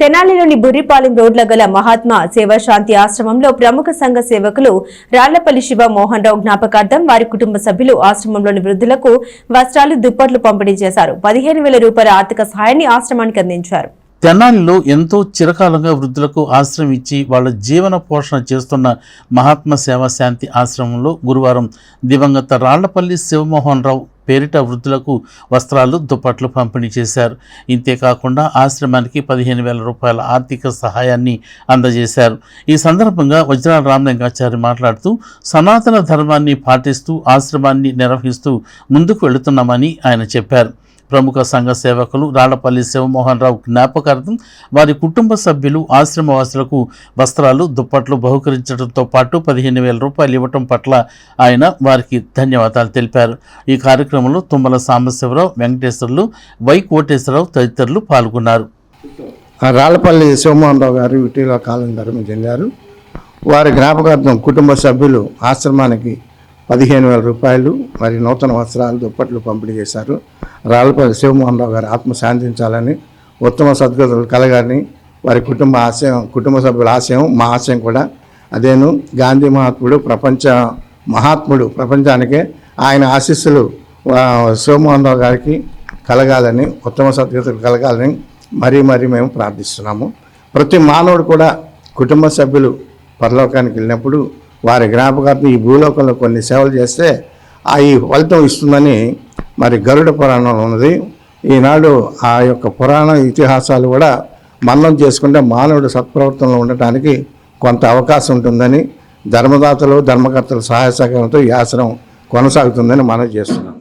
తెనాలిలోని బుర్రిపాలెం రోడ్ల గల మహాత్మా సేవాశాంతి ఆశ్రమంలో ప్రముఖ సంఘ సేవకులు రాళ్ళపల్లి శివ మోహన్ రావు జ్ఞాపకార్థం వారి కుటుంబ సభ్యులు ఆశ్రమంలోని వృద్ధులకు వస్త్రాలు దుప్పట్లు పంపిణీ చేశారు. పదిహేను వేల రూపాయల ఆర్థిక సహాయాన్ని ఆశ్రమానికి అందించారు. తెనాలిలో ఎంతో చిరకాలంగా వృద్ధులకు ఆశ్రయం ఇచ్చి వాళ్ళ జీవన పోషణ చేస్తున్న మహాత్మ సేవా శాంతి ఆశ్రమంలో గురువారం దివంగత రాళ్ళపల్లి శివమోహన్ రావు పేరిట వృద్ధులకు వస్త్రాలు దుప్పట్లు పంపిణీ చేశారు. ఇంతేకాకుండా ఆశ్రమానికి పదిహేను వేల రూపాయల ఆర్థిక సహాయాన్ని అందజేశారు. ఈ సందర్భంగా వజ్రాల రామలింగాచారి మాట్లాడుతూ సనాతన ధర్మాన్ని పాటిస్తూ ఆశ్రమాన్ని నిర్వహిస్తూ ముందుకు వెళుతున్నామని ఆయన చెప్పారు. ప్రముఖ సంఘ సేవకులు రాళ్ళపల్లి శివమోహన్ రావు జ్ఞాపకార్థం వారి కుటుంబ సభ్యులు ఆశ్రమవాసులకు వస్త్రాలు దుప్పట్లు బహుకరించడంతో పాటు పదిహేను వేల రూపాయలు ఇవ్వటం పట్ల ఆయన వారికి ధన్యవాదాలు తెలిపారు. ఈ కార్యక్రమంలో తుమ్మల సాంబశివరావు వెంకటేశ్వర్లు వై కోటేశ్వరరావు తదితరులు పాల్గొన్నారు. రాళ్ళపల్లి శివమోహన్ రావు గారు ఇటీవల కాలం ధర్మం చెందారు. వారి జ్ఞాపకార్థం కుటుంబ సభ్యులు ఆశ్రమానికి పదిహేను వేల రూపాయలు మరి నూతన వస్త్రాలు దుప్పట్లు పంపిణీ చేశారు. రాళ్ళపల్లి శివమోహన్ రావు గారు ఆత్మ శాంతించాలని ఉత్తమ సద్గతులు కలగాలని వారి కుటుంబ ఆశయం కుటుంబ సభ్యుల ఆశయం మా ఆశయం కూడా అదేను. గాంధీ మహాత్ముడు ప్రపంచ మహాత్ముడు ప్రపంచానికే ఆయన ఆశీస్సులు శివమోహన్ రావు గారికి కలగాలని ఉత్తమ సద్గతులు కలగాలని మరీ మరీ మేము ప్రార్థిస్తున్నాము. ప్రతి మానవుడు కూడా కుటుంబ సభ్యులు పరలోకానికి వెళ్ళినప్పుడు వారి జ్ఞాపకార్థం ఈ భూలోకంలో కొన్ని సేవలు చేస్తే ఆ ఈ ఫలితం ఇస్తుందని మరి గరుడ పురాణం ఉన్నది. ఈనాడు ఆ యొక్క పురాణ ఇతిహాసాలు కూడా మననం చేసుకుంటే మానవుడు సత్ప్రవర్తనలో ఉండటానికి కొంత అవకాశం ఉంటుందని ధర్మదాతలు ధర్మకర్తల సహాయ సహకారంతో ఈ ఆశ్రమం కొనసాగుతుందని మనం చేస్తున్నాం.